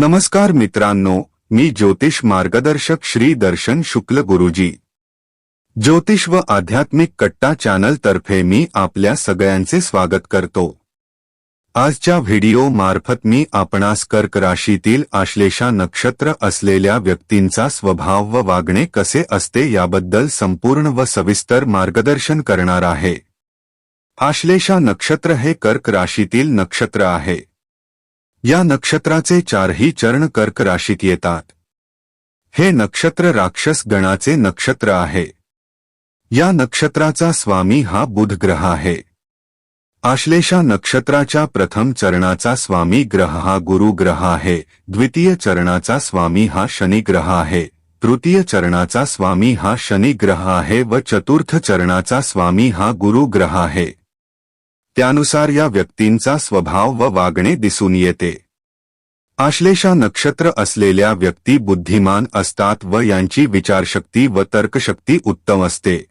नमस्कार मित्रांनो, मी ज्योतिष मार्गदर्शक श्री दर्शन शुक्ल गुरुजी. ज्योतिष व आध्यात्मिक कट्टा चॅनल तर्फे मी आपल्या सगळ्यांचे स्वागत करतो. आजच्या व्हिडिओ मार्फत मी आपणास कर्क राशीतील आश्लेषा नक्षत्र असलेल्या व्यक्तींचा स्वभाव व वागणे कसे असते याबद्दल संपूर्ण व सविस्तर मार्गदर्शन करणार आहे. आश्लेषा नक्षत्र हे कर्क राशीतील नक्षत्र आहे. या नक्षत्राचे चारही चरण कर्क राशीत येतात. हे नक्षत्र राक्षस गणाचे नक्षत्र आहे. या नक्षत्राचा स्वामी हा बुध ग्रह आहे. आश्लेषा नक्षत्राच्या प्रथम चरणाचा स्वामी ग्रह हा गुरु ग्रह आहे. द्वितीय चरणाचा स्वामी हा शनी ग्रह आहे. तृतीय चरणाचा स्वामी हा शनी ग्रह आहे व चतुर्थ चरणाचा स्वामी हा गुरु ग्रह आहे. त्यानुसार या व्यक्तींचा स्वभाव व वागणे दिसून येते. आश्लेषा नक्षत्र असलेल्या व्यक्ती बुद्धिमान असतात व यांची विचारशक्ती व तर्कशक्ती उत्तम असते.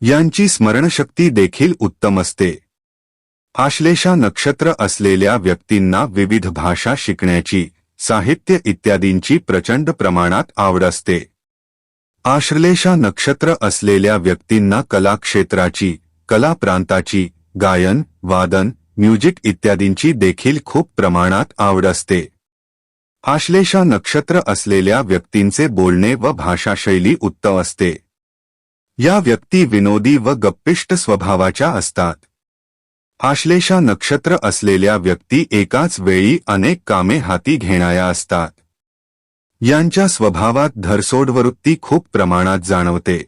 यांची स्मरणशक्ती देखील उत्तम असते. आश्लेषा नक्षत्र असलेल्या व्यक्तींना विविध भाषा शिकण्याची साहित्य इत्यादींची प्रचंड प्रमाणात आवड असते. आश्लेषा नक्षत्र असलेल्या व्यक्तींना कला क्षेत्राची कला प्रांताची गायन वादन म्युझिक इत्यादींची देखील खूप प्रमाणात आवड असते. आश्लेषा नक्षत्र असलेल्या व्यक्तींचे बोलणे व भाषाशैली उत्तम असते. या व्यक्ती विनोदी व गप्पिष्ट स्वभावाच्या असतात. आश्लेषा नक्षत्र असलेल्या व्यक्ती एकाच वेळी अनेक कामे हाती घेणाऱ्या असतात. यांच्या स्वभावात धरसोडवृत्ती खूप प्रमाणात जाणवते.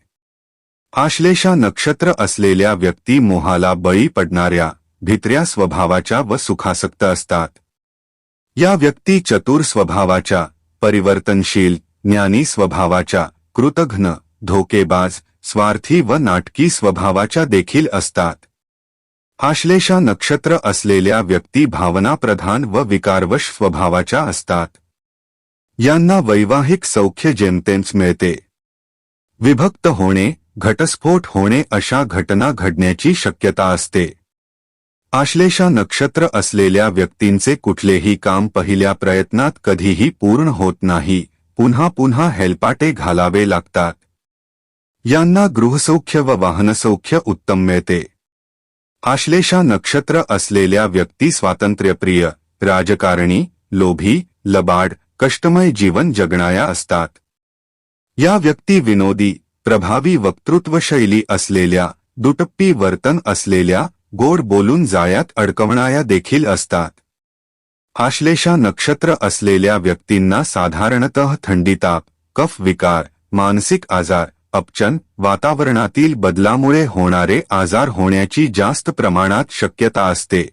आश्लेषा नक्षत्र असलेल्या व्यक्ती मोहाला बळी पडणाऱ्या भित्र्या स्वभावाच्या व सुखासक्त असतात. या व्यक्ती चतुर स्वभावाच्या परिवर्तनशील ज्ञानी स्वभावाच्या कृतघ्न धोकेबाज स्वार्थी व नाटकी स्वभावाच्या देखील असतात. आश्लेषा नक्षत्र असलेल्या व्यक्ती भावनाप्रधान व विकारवश स्वभावाच्या असतात. यांना वैवाहिक सौख्य जेमतेम्स मिळते. विभक्त होणे घटस्फोट होणे अशा घटना घडण्याची शक्यता असते. आश्लेषा नक्षत्र असलेल्या व्यक्तींचे कुठलेही काम पहिल्या प्रयत्नात कधीही पूर्ण होत नाही. पुन्हा पुन्हा हेलपाटे घालावे लागतात. यांना गृहसौख्य व वाहनसौख्य उत्तम मिळते. आश्लेषा नक्षत्र व्यक्ती स्वातंत्र्यप्रिय, राजकारणी, लोभी, लबाड, कष्टमय जीवन जगणाया या व्यक्ती विनोदी प्रभावी वक्तृत्व शैली असलेल्या दुटप्पी वर्तन असलेल्या गोड बोलून जायात अडकवणाया देखील असतात. आश्लेषा नक्षत्र असलेल्या व्यक्तींना साधारणतः थंडीताप कफ विकार मानसिक आजार अपचन वातावरणातील बदलामुळे होणारे आजार होण्याची जास्त प्रमाणात शक्यता असते.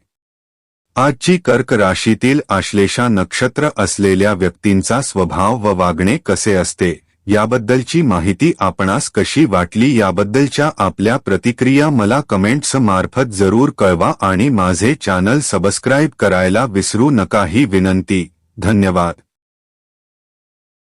आजची कर्क राशीतील आश्लेषा नक्षत्र असलेल्या व्यक्तींचा स्वभाव व वागणे कसे असते? याबद्दलची माहिती आपणास कशी वाटली याबद्दलच्या आपल्या प्रतिक्रिया मला कमेंट्स मार्फत जरूर कळवा आणि माझे चॅनल सबस्क्राईब करायला विसरू नका ही विनंती. धन्यवाद.